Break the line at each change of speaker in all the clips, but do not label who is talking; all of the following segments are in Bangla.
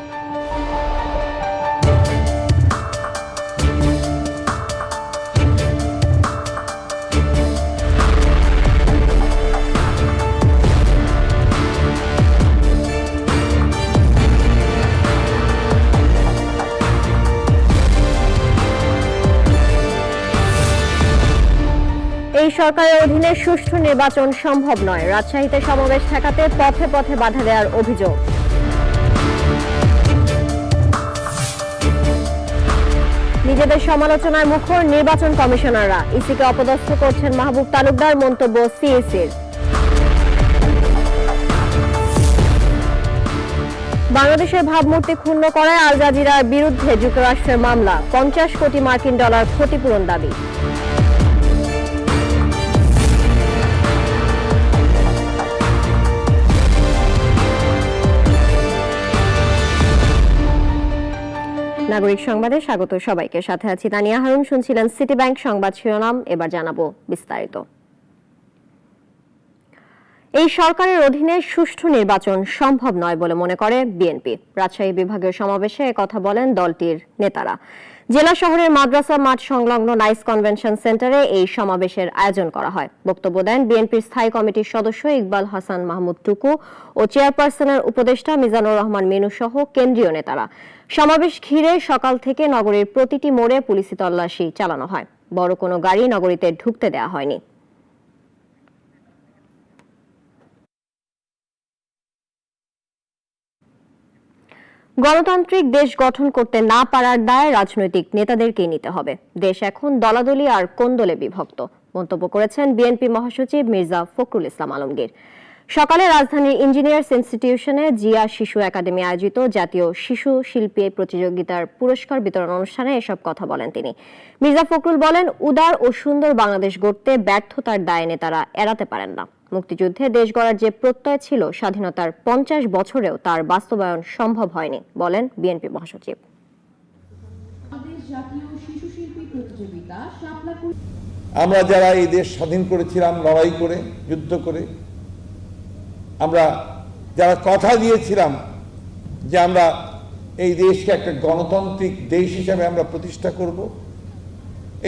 এই সরকারের অধীনে সুষ্ঠু নির্বাচন সম্ভব নয় রাজশাহীতে সমাবেশ ঠেকাতে পথে পথে বাধা দেওয়ার অভিযোগ নিজেদের সমালোচনায় মুখর নির্বাচন কমিশনাররা ইসিকে অপদস্থ করছেন মাহবুব তালুকদার মন্তব্য সিএসির বাংলাদেশের ভাবমূর্তি ক্ষুণ্ণ করায় আল জাজিরার বিরুদ্ধে যুক্তরাষ্ট্রের মামলা পঞ্চাশ কোটি মার্কিন ডলার ক্ষতিপূরণ দাবি নাগরিক সংবাদে স্বাগত সবাইকে সাথে আছি তানিয়া হারুন শুনছিলেন সিটি ব্যাংক সংবাদ শিরোনাম এবার জানাবো বিস্তারিত এই সরকারের অধীনে সুষ্ঠু নির্বাচন সম্ভব নয় বলে মনে করে বিএনপি রাজশাহী বিভাগের সমাবেশে কথা বলেন দলটির নেতারা জেলা শহরের মাদ্রাসা মাঠ সংলগ্ন নাইস কনভেনশন সেন্টারে এই সমাবেশের আয়োজন করা হয় বক্তব্য দেন বিএনপির স্থায়ী কমিটির সদস্য ইকবাল হাসান মাহমুদ টুকু ও চেয়ারপারসনের উপদেষ্টা মিজানুর রহমান মেনু সহ কেন্দ্রীয় নেতারা সমাবেশ ঘিরে সকাল থেকে নগরীর প্রতিটি মোড়ে পুলিশি তল্লাশি চালানো হয় বড় কোনো গাড়ি নগরীতে ঢুকতে দেওয়া হয়নি গণতান্ত্রিক দেশ গঠন করতে না পারার দায় রাজনৈতিক নেতাদেরকেই নিতে হবে দেশ এখন দলাদলি আর কোন্দলে বিভক্ত মন্তব্য করেছেন বিএনপি মহাসচিব মির্জা ফখরুল ইসলাম আলমগীর সকালে রাজধানীর ইঞ্জিনিয়ার্স ইনস্টিটিউশনে জিয়া শিশু একাডেমি আয়োজিত জাতীয় শিশু শিল্পী প্রতিযোগিতার পুরস্কার বিতরণ অনুষ্ঠানে এসব কথা বলেন তিনি মির্জা ফখরুল বলেন উদার ও সুন্দর বাংলাদেশ গড়তে ব্যর্থতার দায় তারা এড়াতে পারেন না মুক্তিযুদ্ধে দেশ গড়ার যে প্রত্যয় ছিল স্বাধীনতার পঞ্চাশ বছরেও তার বাস্তবায়ন সম্ভব হয়নি বলেন বিএনপি মহাসচিব
আমরা যারা এই দেশ স্বাধীন করেছিলাম লড়াই করে যুদ্ধ করে আমরা যারা কথা দিয়েছিলাম যে আমরা এই দেশকে একটা গণতান্ত্রিক দেশ হিসাবে আমরা প্রতিষ্ঠা করব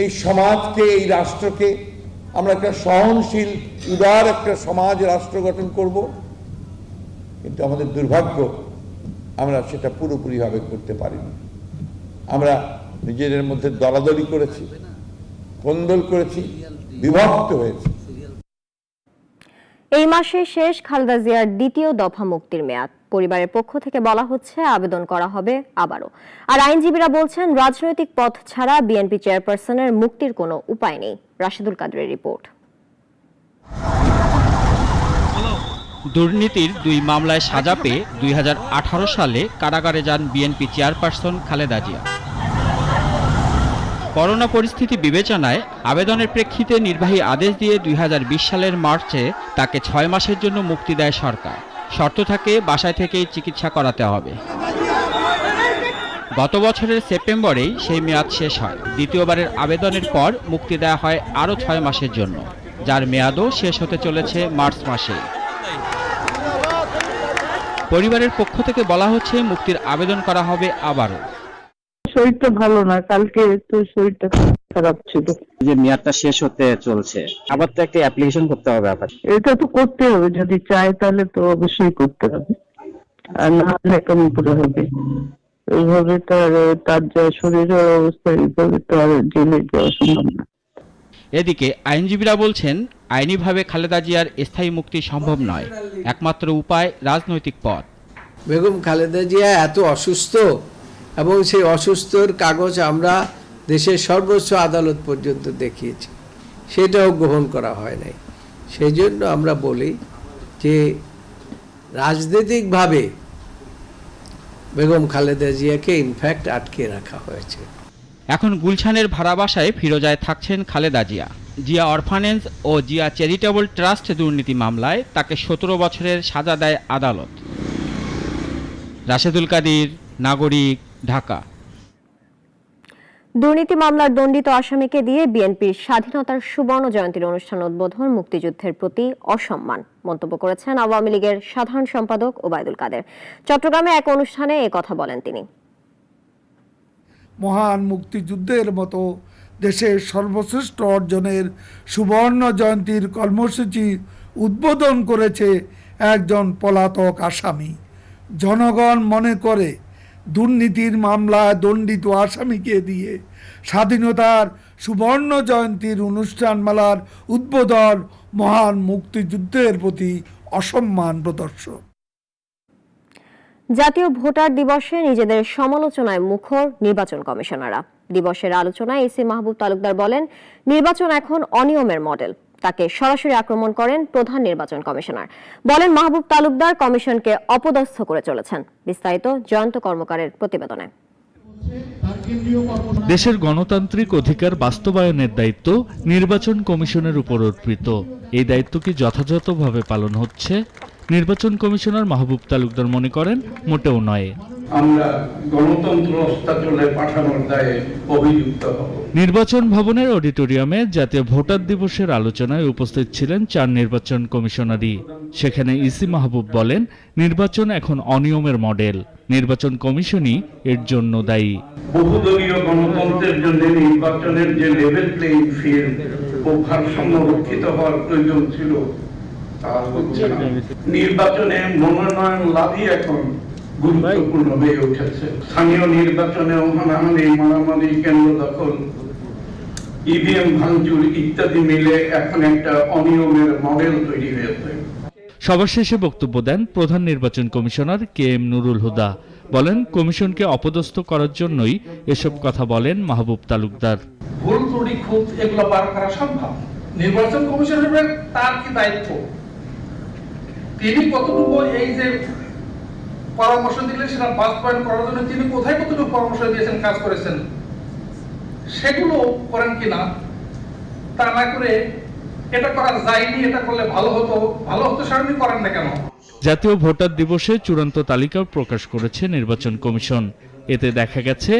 এই সমাজকে এই রাষ্ট্রকে আমরা একটা সহনশীল উদার একটা সমাজ রাষ্ট্র গঠন করব কিন্তু আমাদের দুর্ভাগ্য আমরা সেটা পুরোপুরিভাবে করতে পারিনি আমরা নিজেদের মধ্যে দলাদলি করেছি কন্দল করেছি বিভক্ত হয়েছে
এই মাসের শেষ খালেদা জিয়ার দ্বিতীয় দফা মুক্তির মেয়াদ পরিবারের পক্ষ থেকে বলা হচ্ছে আবেদন করা হবে আবারও আর আইনজীবীরা বলছেন রাজনৈতিক পথ ছাড়া বিএনপি চেয়ারপারসনের মুক্তির কোনো উপায় নেই রাশেদুল কাদরের রিপোর্ট
দুর্নীতির দুই মামলায় সাজা পেয়ে দুই সালে কারাগারে যান BNP chairperson Khaleda Zia corona পরিস্থিতি বিবেচনায় আবেদনের প্রেক্ষিতে নির্বাহী আদেশ দিয়ে দুই সালের মার্চে তাকে ছয় মাসের জন্য মুক্তি দেয় সরকার শর্ত থাকে বাসায় থেকেই চিকিৎসা করাতে হবে গত বছরের সেপ্টেম্বরেই সেই মেয়াদ শেষ হয় দ্বিতীয়বারের আবেদনের পর মুক্তি দেওয়া হয় আরও ছয় মাসের জন্য যার মেয়াদও শেষ হতে চলেছে মার্চ মাসে পরিবারের পক্ষ থেকে বলা হচ্ছে মুক্তির আবেদন করা হবে আবারও
শরীরটা ভালো না কালকে তো শরীরটা খারাপ ছিল
যে মেয়াদটা শেষ হতে চলছে আবার তো একটা অ্যাপ্লিকেশন করতে হবে আবার
এটা তো করতে হবে যদি চায় তাহলে তো অবশ্যই করতে হবে আর না হলে কেমন করে হবে এইভাবে তো আর তার যা শরীরের অবস্থা এইভাবে তো আর জেলে যাওয়া সম্ভব না
এদিকে আইনজীবীরা বলছেন আইনিভাবে খালেদা জিয়ার স্থায়ী মুক্তি সম্ভব নয় একমাত্র উপায় রাজনৈতিক পথ
বেগম খালেদা জিয়া এত অসুস্থ এবং সেই অসুস্থর কাগজ আমরা দেশের সর্বোচ্চ আদালত পর্যন্ত দেখিয়েছি সেটাও গ্রহণ করা হয় নাই সেই জন্য আমরা বলি যে রাজনৈতিকভাবে বেগম খালেদা জিয়াকে ইনফ্যাক্ট আটকে রাখা হয়েছে
এখন গুলশানের ভাড়া বাসায় ফিরোজায় থাকছেন খালেদা জিয়া জিয়া অরফানেন্স ও জিয়া চ্যারিটেবল ট্রাস্ট দুর্নীতি মামলায় তাকে সতেরো বছরের সাজা দেয় আদালত রাশেদুল কাদির নাগরিক ঢাকা
দুর্নীতি মামলার দণ্ডিত আসামিকে দিয়ে বিএনপির স্বাধীনতার সুবর্ণ জয়ন্তীর অনুষ্ঠান উদ্বোধন মুক্তিযুদ্ধের প্রতি অসম্মান মন্তব্য করেছেন আওয়ামী লীগের সাধারণ সম্পাদক ওবায়দুল কাদের চট্টগ্রামে এক অনুষ্ঠানে কথা বলেন তিনি
মহান মুক্তিযুদ্ধের মতো দেশের সর্বশ্রেষ্ঠ অর্জনের সুবর্ণ জয়ন্তীর কর্মসূচি উদ্বোধন করেছে একজন পলাতক আসামি জনগণ মনে করে দুর্নীতির মামলায় দণ্ডিত আসামিকে দিয়ে স্বাধীনতার সুবর্ণ জয়ন্তীর অনুষ্ঠানমালার উদ্বোধন মহান মুক্তিযুদ্ধের প্রতি অসম্মান প্রদর্শন
জাতীয় ভোটার দিবসে নিজেদের সমালোচনায় মুখর নির্বাচন কমিশনাররা দিবসের আলোচনায় এসি মাহবুব তালুকদার বলেন নির্বাচন এখন অনিয়মের মডেল তাকে সরাসরি আক্রমণ করেন প্রধান নির্বাচন কমিশনার বলেন মাহবুব তালুকদার কমিশনকে অপদস্থ করে চলেছেন বিস্তারিত জয়ন্ত কর্মকারের প্রতিবেদনে
দেশের গণতান্ত্রিক অধিকার বাস্তবায়নের দায়িত্ব নির্বাচন কমিশনের উপর অর্পিত এই দায়িত্ব কি যথাযথভাবে পালন হচ্ছে নির্বাচন কমিশনার মাহবুব তালুকদার মনে করেন মোটেও নয়
আমরা গণতন্ত্র অস্তাচলে পাঠানোর দায়ে অভিযুক্ত
নির্বাচন ভবনের অডিটোরিয়ামে জাতীয় ভোটার দিবসের আলোচনায় উপস্থিত ছিলেন চার নির্বাচন কমিশনারই সেখানে ইসি মাহবুব বলেন নির্বাচন এখন অনিয়মের মডেল নির্বাচন কমিশনই এর জন্য দায়ী
বহুদলীয় গণতন্ত্রের জন্য নির্বাচনের যে লেভেল প্লেইং ফিল্ড ও ভারসাম্য রক্ষিত হওয়ার প্রয়োজন ছিল নির্বাচনে মনোনয়ন লাভই এখন গুরুত্বপূর্ণ হয়ে উঠেছে স্থানীয় নির্বাচনে হানাহানি মারামারি কেন্দ্র দখল ইভিএম ভাঙচুর ইত্যাদি মিলে এখন একটা অনিয়মের মডেল তৈরি হয়েছে
সবার শেষে বক্তব্য দেন প্রধান নির্বাচন commissioner K M Nurul Huda বলেন কমিশনকে অপদস্থ করার জন্যই এসব কথা বলেন মাহবুব তালুকদার
ভুল ত্রুটি খুঁত এগুলো বার করা সম্ভব নির্বাচন কমিশনের তার কি দায়িত্ব তিনি কতটুকু এই যে পরামর্শ দিলেন সেটা বাস্তবায়ন করার জন্য তিনি কোথায় কতটুকু পরামর্শ দিয়েছেন কাজ করেছেন সেগুলো করেন কিনা তা না করে এটা করা যায়নি এটা করলে ভালো হতো ভালো হতো সেটা করেন না কেন জাতীয় ভোটার দিবসে চূড়ান্ত তালিকা প্রকাশ করেছে নির্বাচন কমিশন এতে দেখা গেছে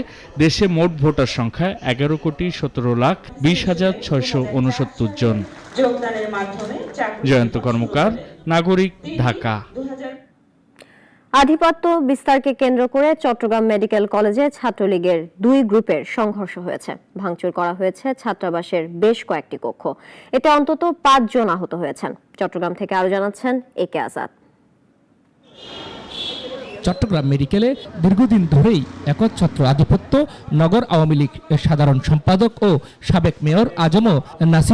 দেশে মোট ভোটার সংখ্যা এগারো কোটি সতেরো লাখ বিশ হাজার ছয়শ উনসত্তর জন যোগদানের মাধ্যমে জয়ন্ত কর্মকার নাগরিক ঢাকা আধিপত্য বিস্তারকে কেন্দ্র করে চট্টগ্রাম মেডিকেল কলেজে ছাত্রলীগের দুই গ্রুপের সংঘর্ষ হয়েছে ভাঙচুর করা হয়েছে ছাত্রাবাসের বেশ কয়েকটি কক্ষ এতে অন্তত পাঁচজন আহত হয়েছেন চট্টগ্রাম থেকে আরো জানাচ্ছেন এ কে আজাদ চট্টগ্রাম মেডিকেলে দীর্ঘদিন ধরেই একচ্ছত্র আধিপত্য নগর আওয়ামী লীগ এর সাধারণ সম্পাদক ও সাবেক মেয়র আজমও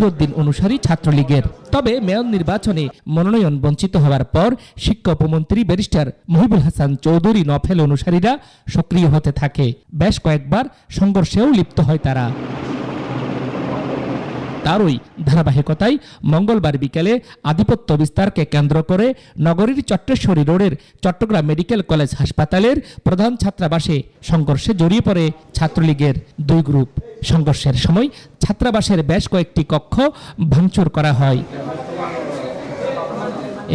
উদ্দিন অনুসারী ছাত্রলীগের তবে মেয়র নির্বাচনে মনোনয়ন বঞ্চিত হওয়ার পর শিক্ষা উপমন্ত্রী ব্যারিস্টার মহিবুল হাসান চৌধুরী নফেল অনুসারীরা সক্রিয় হতে থাকে বেশ কয়েকবার সংঘর্ষেও লিপ্ত হয় তারা তারই ধারাবাহিকতায় মঙ্গলবার বিকেলে আধিপত্য বিস্তারকে কেন্দ্র করে নগরীর চট্টেশ্বরী রোডের চট্টগ্রাম মেডিকেল কলেজ হাসপাতালের প্রধান ছাত্রাবাসে সংঘর্ষে জড়িয়ে পড়ে ছাত্রলীগের দুই গ্রুপ সংঘর্ষের সময় ছাত্রাবাসের বেশ কয়েকটি কক্ষ ভাঙচুর করা হয়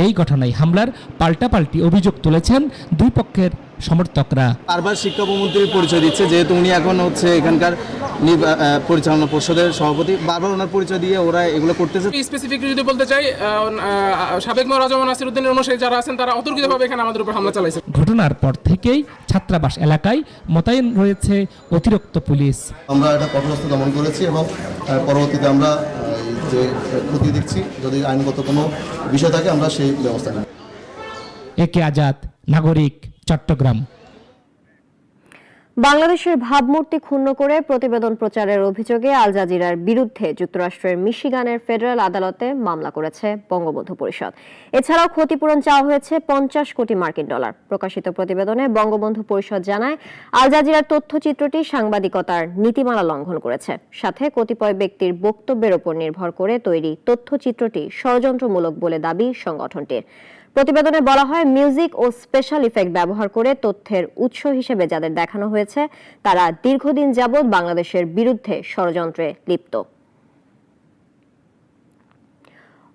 এই ঘটনায় হামলার পাল্টাপাল্টি অভিযোগ তুলেছেন দুই পক্ষের সমর্থকরা বারবার শিক্ষা উপমন্ত্রী পরিচয় দিচ্ছে যেহেতু উনি এখন হচ্ছে এখানকার পরিচালনা পরিষদের সভাপতি বারবার ওনার পরিচয় দিয়ে ওরা এগুলো করতেছে স্পেসিফিকলি যদি বলতে চাই সাবেক মহারাজা উদ্দিনের অনুসারী যারা আছেন তারা অতর্কিতভাবে এখানে আমাদের উপর হামলা চালাইছে ঘটনার পর থেকেই ছাত্রাবাস এলাকায় মোতায়েন রয়েছে অতিরিক্ত পুলিশ আমরা এটা কঠোরস্থ দমন করেছি এবং পরবর্তীতে আমরা যে ক্ষতি দেখছি যদি আইনগত কোনো বিষয় থাকে আমরা সেই ব্যবস্থা নেব একে আজাদ নাগরিক চট্টগ্রাম বাংলাদেশের ভাবমূর্তি ক্ষুণ্ণ করে প্রতিবেদন প্রচারের অভিযোগে আল জাজিরার বিরুদ্ধে যুক্তরাষ্ট্রের মিশিগানের ফেডারেল আদালতে মামলা করেছে বঙ্গবন্ধু পরিষদ এছাড়াও ক্ষতিপূরণ চাওয়া হয়েছে পঞ্চাশ কোটি মার্কিন ডলার প্রকাশিত প্রতিবেদনে বঙ্গবন্ধু পরিষদ জানায় আল জাজিরার তথ্যচিত্রটি সাংবাদিকতার নীতিমালা লঙ্ঘন করেছে সাথে কতিপয় ব্যক্তির বক্তব্যের ওপর নির্ভর করে তৈরি তথ্যচিত্রটি ষড়যন্ত্রমূলক বলে দাবি সংগঠনটির প্রতিবেদনে বলা হয় মিউজিক ও স্পেশাল ইফেক্ট ব্যবহার করে তথ্যের উৎস হিসেবে যাদের দেখানো হয়েছে তারা দীর্ঘদিন যাবৎ বাংলাদেশের বিরুদ্ধে ষড়যন্ত্রে লিপ্ত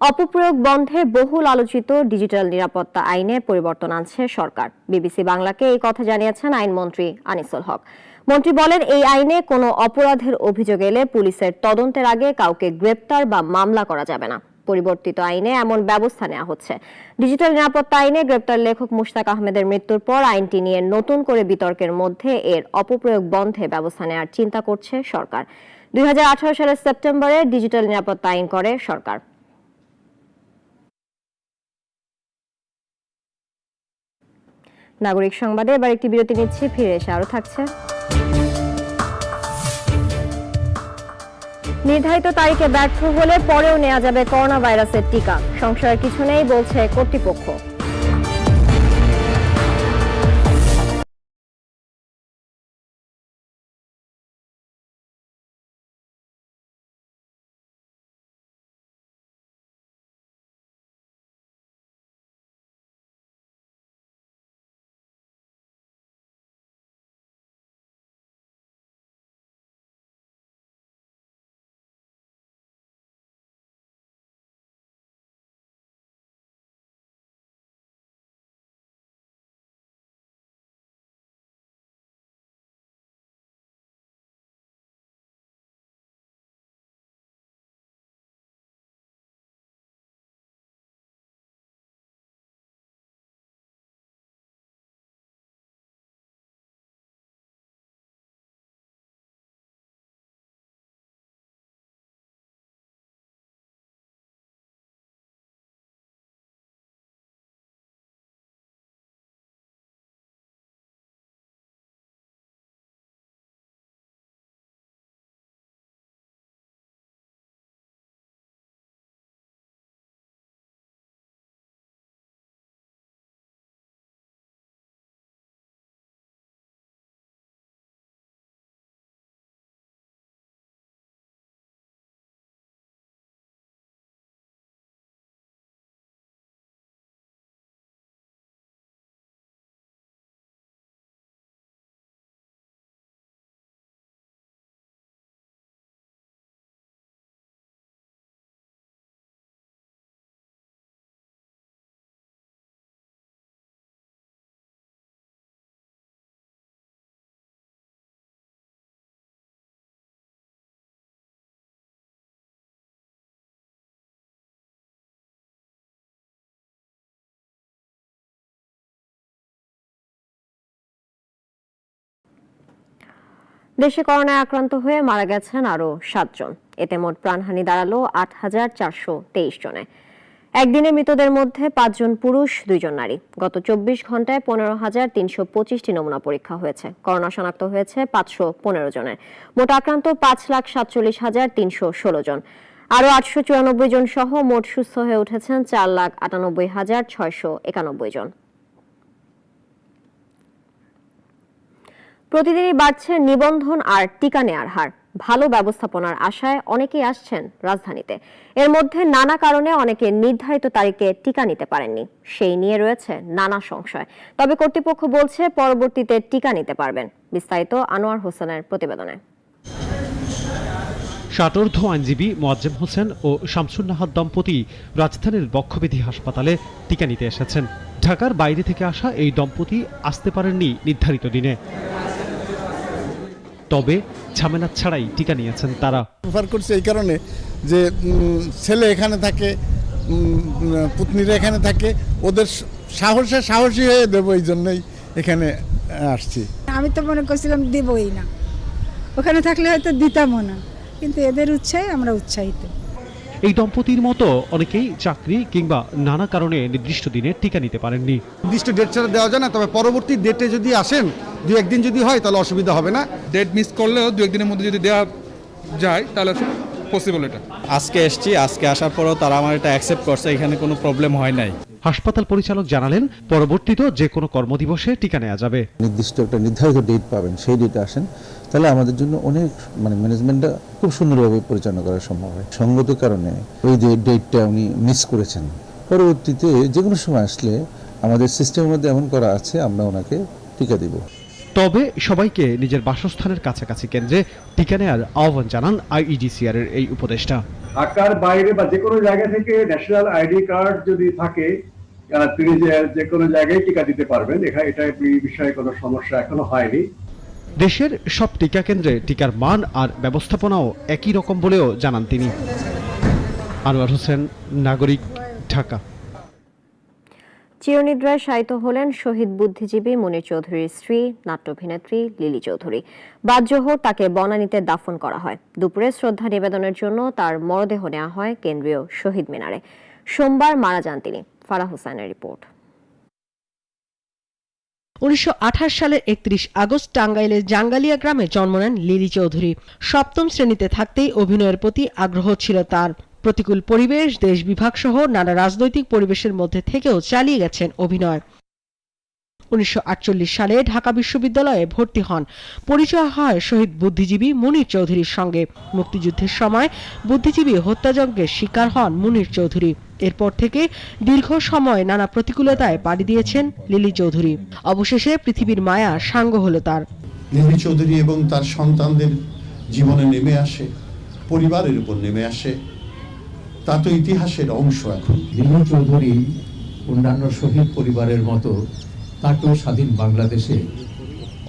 অপপ্রয়োগ বন্ধে বহুল আলোচিত ডিজিটাল নিরাপত্তা আইনে পরিবর্তন আনছে সরকার বিবিসি বাংলাকে এই কথা জানিয়েছেন আইনমন্ত্রী আনিসুল হক মন্ত্রী বলেন এই আইনে কোনো অপরাধের অভিযোগ এলে পুলিশের তদন্তের আগে কাউকে গ্রেপ্তার বা মামলা করা যাবে না পরিবর্তিত আইনে এমন ব্যবস্থা নেওয়া হচ্ছে ডিজিটাল নিরাপত্তা আইনে গ্রেপ্তার লেখক মুশতাক আহমেদের মৃত্যুর পর আইনটি নিয়ে নতুন করে বিতর্কের মধ্যে এর অপপ্রয়োগ বন্ধে ব্যবস্থা নেওয়ার চিন্তা করছে সরকার দুই সালের সেপ্টেম্বরে ডিজিটাল নিরাপত্তা আইন করে সরকার নাগরিক সংবাদে এবার একটি বিরতি নিচ্ছি ফিরে এসে আরও থাকছে নির্ধারিত তারিখে ব্যর্থ হলে পরেও নেওয়া যাবে করোনা ভাইরাসের টিকা সংশয়ের কিছু নেই বলছে কর্তৃপক্ষ দেশে করোনায় আক্রান্ত হয়ে মারা গেছেন আরও সাতজন এতে মোট প্রাণহানি দাঁড়ালো আট হাজার চারশো তেইশ জনে একদিনে মৃতদের মধ্যে পাঁচজন পুরুষ দুইজন নারী গত চব্বিশ ঘন্টায় পনেরো হাজার তিনশো পঁচিশটি নমুনা পরীক্ষা হয়েছে করোনা শনাক্ত হয়েছে পাঁচশো পনেরো জনের মোট আক্রান্ত পাঁচ লাখ সাতচল্লিশ হাজার তিনশো ষোলো জন আরও আটশো চুরানব্বই জন সহ মোট সুস্থ হয়ে উঠেছেন চার লাখ আটানব্বই হাজার ছয়শো একানব্বই জন প্রতিদিনই বাড়ছে নিবন্ধন আর টিকা নেয়ার হার ভালো ব্যবস্থাপনার আশায় অনেকেই আসছেন রাজধানীতে এর মধ্যে নানা কারণে অনেকে নির্ধারিত তারিখে টিকা নিতে পারেননি সেই নিয়ে রয়েছে নানা সংশয় তবে কর্তৃপক্ষ বলছে পরবর্তীতে টিকা নিতে পারবেন বিস্তারিত আনোয়ার হোসেনের প্রতিবেদনে ষাটোর্ধ আইনজীবী মোয়াজ্জেম হোসেন ও নাহাদ দম্পতি রাজধানীর বক্ষবিধি হাসপাতালে টিকা নিতে এসেছেন ঢাকার বাইরে থেকে আসা এই দম্পতি আসতে পারেননি নির্ধারিত দিনে তবে ঝামেলা ছাড়াই টিকা নিয়েছেন তারা প্রেফার করছে এই কারণে যে ছেলে এখানে থাকে পুতনিরা এখানে থাকে ওদের সাহসে সাহসী হয়ে দেবো এই জন্যই এখানে আসছি আমি তো মনে করছিলাম দেবই না ওখানে থাকলে হয়তো দিতামও না কিন্তু এদের উৎসাহে আমরা উৎসাহিত এই দম্পতির মতো অনেকেই চাকরি কিংবা নানা কারণে নির্দিষ্ট দিনের টিকা নিতে পারেননি নির্দিষ্ট ডেট ছাড়া দেওয়া যায় না তবে পরবর্তী ডেটে যদি আসেন দু একদিন যদি হয় তাহলে অসুবিধা হবে না ডেট মিস করলেও দু একদিনের মধ্যে যদি দেওয়া যায় তাহলে পসিবল এটা আজকে এসছি আজকে আসার পরেও তারা আমার এটা অ্যাকসেপ্ট করছে এখানে কোনো প্রবলেম হয় নাই হাসপাতাল পরিচালক জানালেন পরবর্তীতে যে কোনো কর্মদিবসে টিকা নেওয়া যাবে নির্দিষ্ট একটা নির্ধারিত ডেট পাবেন সেই ডেটে আসেন তাহলে আমাদের জন্য অনেক মানে ম্যানেজমেন্টটা খুব সুন্দরভাবে পরিচালনা করা সম্ভব হয় সঙ্গত কারণে ওই যে ডেটটা উনি মিস করেছেন পরবর্তীতে যে কোনো সময় আসলে আমাদের সিস্টেমের মধ্যে এমন করা আছে আমরা ওনাকে টিকা দেবো তবে সবাইকে নিজের বাসস্থানের কাছাকাছি কেন্দ্রে টিকা নেয়ার আহ্বান জানান আইইডিসিআর এর এই উপদেষ্টা ঢাকার বাইরে বা যে কোনো জায়গা থেকে ন্যাশনাল আইডি কার্ড যদি থাকে তিনি যে কোনো জায়গায় টিকা দিতে পারবেন এখানে এটা এই বিষয়ে কোনো সমস্যা এখনো হয়নি দেশের সব টিকা কেন্দ্রে টিকার মান আর ব্যবস্থাপনাও একই রকম বলেও জানান তিনি আনোয়ার হোসেন নাগরিক ঢাকা চিরনিদ্রায় শায়িত হলেন শহীদ বুদ্ধিজীবী মনির চৌধুরীর স্ত্রী অভিনেত্রী লিলি চৌধুরী বাদ্যহ তাকে বনানীতে দাফন করা হয় দুপুরে শ্রদ্ধা নিবেদনের জন্য তার মরদেহ নেওয়া হয় কেন্দ্রীয় শহীদ মিনারে সোমবার মারা যান তিনি ফারাহ হোসেনের রিপোর্ট উনিশশো সালের একত্রিশ আগস্ট টাঙ্গাইলের জাঙ্গালিয়া গ্রামে জন্ম নেন লিলি চৌধুরী সপ্তম শ্রেণীতে থাকতেই অভিনয়ের প্রতি আগ্রহ ছিল তার প্রতিকূল পরিবেশ দেশ বিভাগ সহ নানা রাজনৈতিক পরিবেশের মধ্যে থেকেও চালিয়ে গেছেন অভিনয় উনিশশো সালে ঢাকা বিশ্ববিদ্যালয়ে ভর্তি হন পরিচয় হয় শহীদ বুদ্ধিজীবী মুনির চৌধুরীর সঙ্গে মুক্তিযুদ্ধের সময় বুদ্ধিজীবী হত্যাযজ্ঞের শিকার হন মুনির চৌধুরী এরপর থেকে দীর্ঘ সময় নানা প্রতিকূলতায় পাড়ি দিয়েছেন লিলি চৌধুরী অবশেষে পৃথিবীর মায়া সাঙ্গ হল তার লিলি চৌধুরী এবং তার সন্তানদের জীবনে নেমে আসে পরিবারের উপর নেমে আসে তা তো ইতিহাসের অংশ এখন নীলু চৌধুরী অন্যান্য শহীদ পরিবারের মতো তাকেও স্বাধীন বাংলাদেশে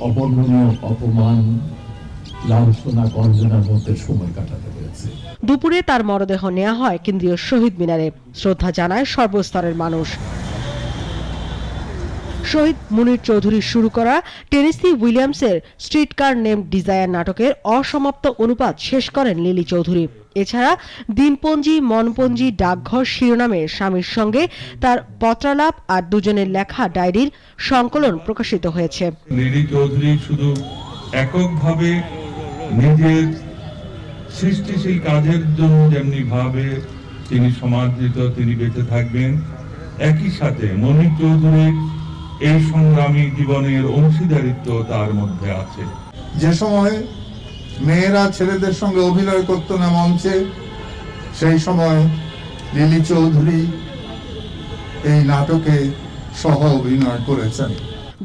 অবর্ণনীয় অপমান দুপুরে তার মরদেহ নেওয়া হয় কেন্দ্রীয় শহীদ মিনারে শ্রদ্ধা জানায় সর্বস্তরের মানুষ শহীদ মুনির চৌধুরীর শুরু করা টেনেসি উইলিয়ামসের স্ট্রিটকার নেম ডিজায়ার নাটকের অসমাপ্ত অনুপাত শেষ করেন লিলি চৌধুরী এছাড়া দিনপঞ্জি মনপঞ্জি ডাকঘর শিরোনামে স্বামীর সঙ্গে তার পত্রালাপ আর দুজনের লেখা ডায়েরির সংকলন প্রকাশিত হয়েছে লিলি চৌধুরী শুধু এককভাবে নিজের সৃষ্টিশীল কাজের জন্য যেমনি ভাবে তিনি সমাদৃত তিনি বেঁচে থাকবেন একই সাথে মনির চৌধুরীর এই সংগ্রামী জীবনের অংশীদারিত্ব তার মধ্যে আছে যে সময় মেয়েরা ছেলেদের সঙ্গে অভিনয় করতো না মঞ্চে সেই সময় লিলি চৌধুরী এই নাটকে সহ অভিনয় করেছেন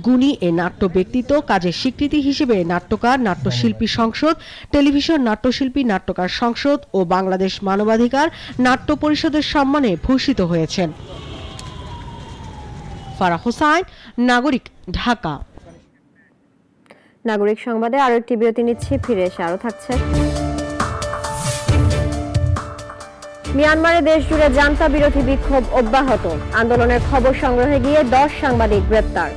গুণী এ নাট্য ব্যক্তিত্ব কাজের স্বীকৃতি হিসেবে নাট্যকার নাট্যশিল্পী সংসদ টেলিভিশন নাট্যশিল্পী নাট্যকার সংসদ ও বাংলাদেশ মানবাধিকার নাট্য পরিষদের সম্মানে ভূষিত হয়েছেন ফারা হোসাইন নাগরিক ঢাকা নাগরিক সংবাদে আরো একটি বিরতি নিচ্ছি ফিরে এসে আরো থাকছে মিয়ানমারে দেশ জুড়ে জান্তা বিরোধী বিক্ষোভ অব্যাহত আন্দোলনের খবর সংগ্রহে গিয়ে দশ সাংবাদিক গ্রেপ্তার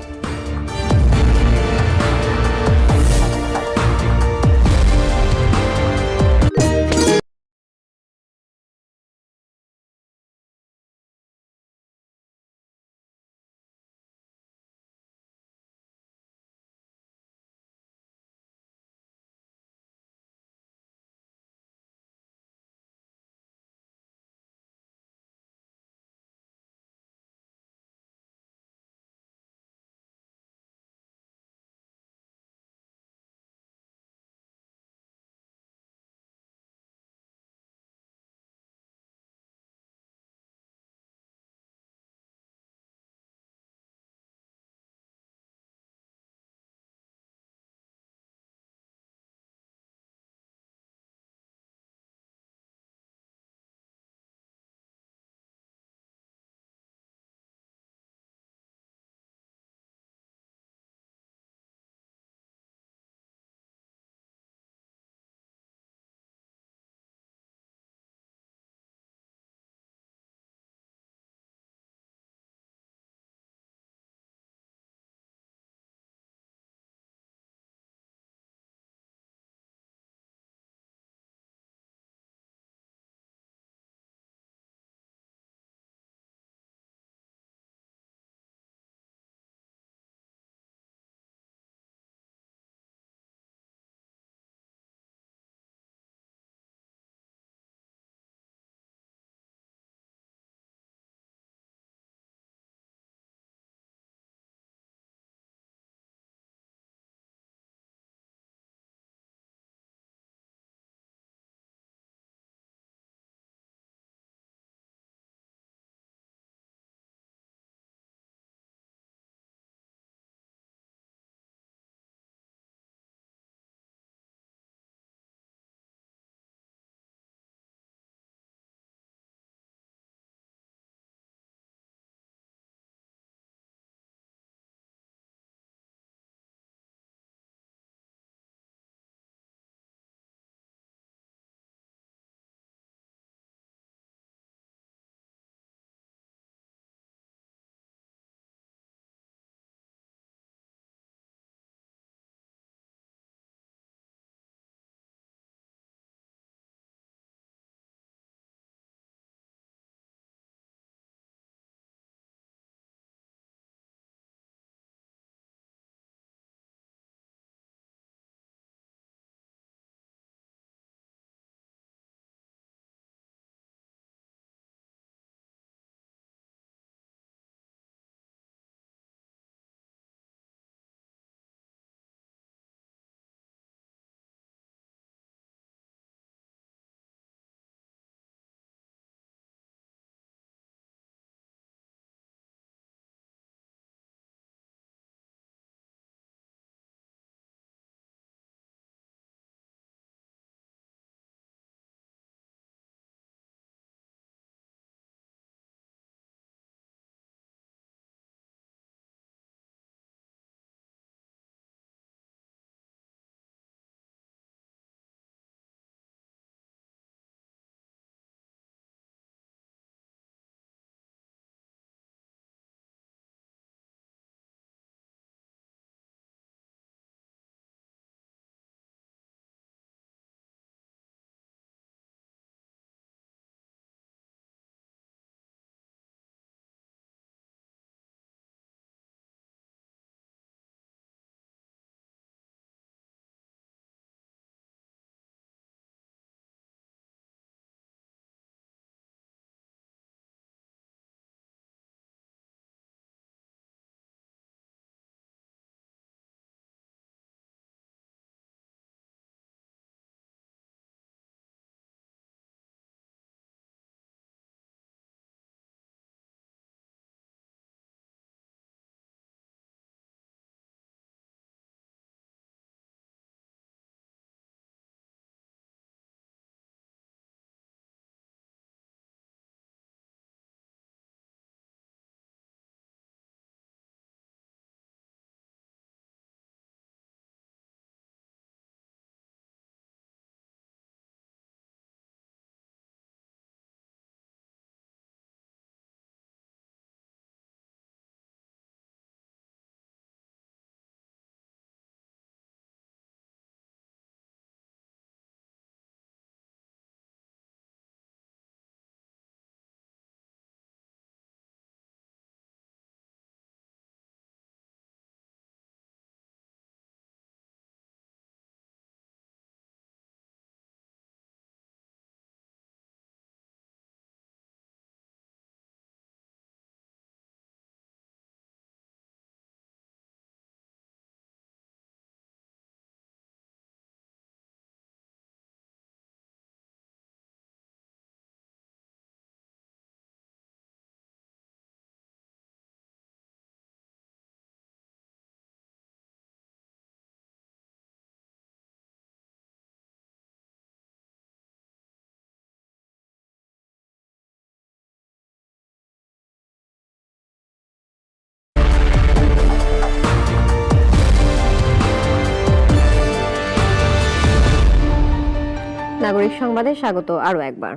নাগরিক সংবাদে স্বাগত আরো একবার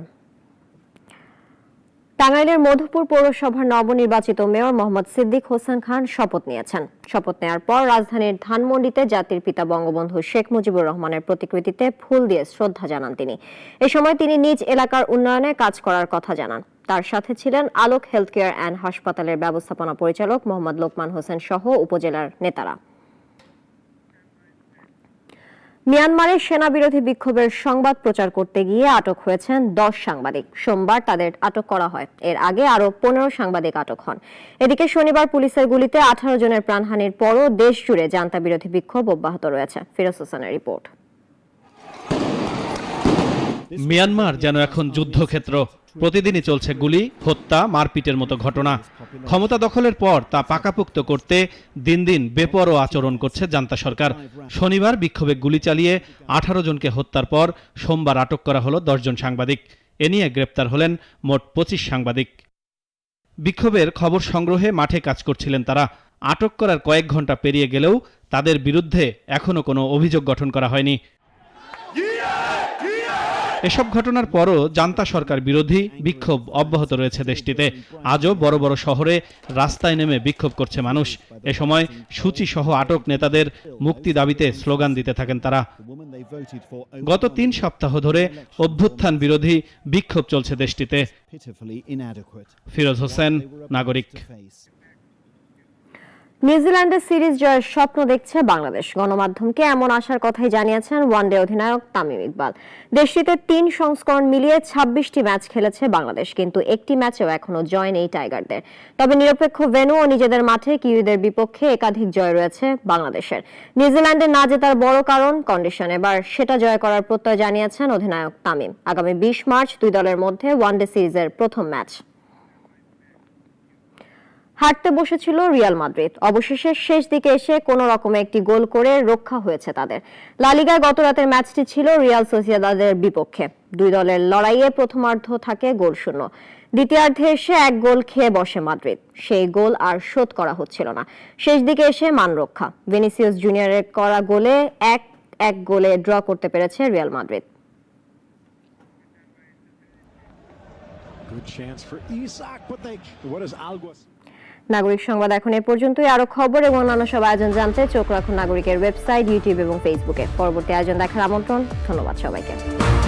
টাঙ্গাইলের মধুপুর পৌরসভার নবনির্বাচিত মেয়র মোহাম্মদ সিদ্দিক হোসেন খান শপথ নিয়েছেন শপথ নেওয়ার পর রাজধানীর ধানমন্ডিতে জাতির পিতা বঙ্গবন্ধু শেখ মুজিবুর রহমানের প্রতিকৃতিতে ফুল দিয়ে শ্রদ্ধা জানান তিনি এ সময় তিনি নিজ এলাকার উন্নয়নে কাজ করার কথা জানান তার সাথে ছিলেন আলোক হেলথ কেয়ার অ্যান্ড হাসপাতালের ব্যবস্থাপনা পরিচালক মোহাম্মদ লোকমান হোসেন সহ উপজেলার নেতারা মিয়ানমারের সেনাবিরোধী বিক্ষোভের সংবাদ প্রচার করতে গিয়ে আটক হয়েছেন দশ সাংবাদিক সোমবার তাদের আটক করা হয় এর আগে আরও পনেরো সাংবাদিক আটক হন এদিকে শনিবার পুলিশের গুলিতে আঠারো জনের প্রাণহানির পরও দেশ জুড়ে জান্তা বিরোধী বিক্ষোভ অব্যাহত রয়েছে ফিরোজ হোসেনের রিপোর্ট মিয়ানমার যেন এখন যুদ্ধক্ষেত্র প্রতিদিনই চলছে গুলি হত্যা মারপিটের মতো ঘটনা ক্ষমতা দখলের পর তা পাকাপোক্ত করতে দিন দিন বেপরো আচরণ করছে জান্তা সরকার শনিবার বিক্ষোভে গুলি চালিয়ে আঠারো জনকে হত্যার পর সোমবার আটক করা হল দশজন সাংবাদিক এ নিয়ে গ্রেপ্তার হলেন মোট পঁচিশ সাংবাদিক বিক্ষোভের খবর সংগ্রহে মাঠে কাজ করছিলেন তারা আটক করার কয়েক ঘন্টা পেরিয়ে গেলেও তাদের বিরুদ্ধে এখনও কোনো অভিযোগ গঠন করা হয়নি এসব ঘটনার পরও জান্তা সরকার বিরোধী বিক্ষোভ অব্যাহত রয়েছে দেশটিতে আজও বড় বড় শহরে রাস্তায় নেমে বিক্ষোভ করছে মানুষ এ সময় সূচি সহ আটক নেতাদের মুক্তি দাবিতে স্লোগান দিতে থাকেন তারা গত তিন সপ্তাহ ধরে অভ্যুত্থান বিরোধী বিক্ষোভ চলছে দেশটিতে ফিরোজ হোসেন নাগরিক নিউজিল্যান্ডের সিরিজ জয়ের স্বপ্ন দেখছে বাংলাদেশ গণমাধ্যমকে এমন আশার কথাই জানিয়েছেন ওয়ানডে অধিনায়ক তামিম ইকবাল দেশটিতে তিন সংস্করণ মিলিয়ে ছাব্বিশটি ম্যাচ খেলেছে বাংলাদেশ কিন্তু একটি ম্যাচেও এখনো জয় নেই টাইগারদের তবে নিরপেক্ষ ভেনু ও নিজেদের মাঠে কিউদের বিপক্ষে একাধিক জয় রয়েছে বাংলাদেশের নিউজিল্যান্ডে না জেতার বড় কারণ কন্ডিশন এবার সেটা জয় করার প্রত্যয় জানিয়েছেন অধিনায়ক তামিম আগামী বিশ মার্চ দুই দলের মধ্যে ওয়ানডে সিরিজের প্রথম ম্যাচ হাঁটতে বসেছিল রিয়াল মাদ্রিদ অবশেষে শেষ দিকে এসে কোন রকমে একটি গোল করে রক্ষা হয়েছে তাদের লালিগায় গত রাতের ম্যাচটি ছিল রিয়াল সোসিয়াদাদের বিপক্ষে দুই দলের লড়াইয়ে প্রথমার্ধ থাকে গোল শূন্য দ্বিতীয়ার্ধে এসে এক গোল খেয়ে বসে মাদ্রিদ সেই গোল আর শোধ করা হচ্ছিল না শেষ দিকে এসে মান রক্ষা ভেনিসিয়াস জুনিয়রের করা গোলে এক এক গোলে ড্র করতে পেরেছে Real Madrid Good chance for Isak, but they, what is Alguas? নাগরিক সংবাদ এখন এ পর্যন্তই আরো খবর এবং অন্যান্য সব আয়োজন জানতে চোখ রাখুন নাগরিকের ওয়েবসাইট ইউটিউব এবং ফেসবুকে পরবর্তী আয়োজন দেখার আমন্ত্রণ ধন্যবাদ সবাইকে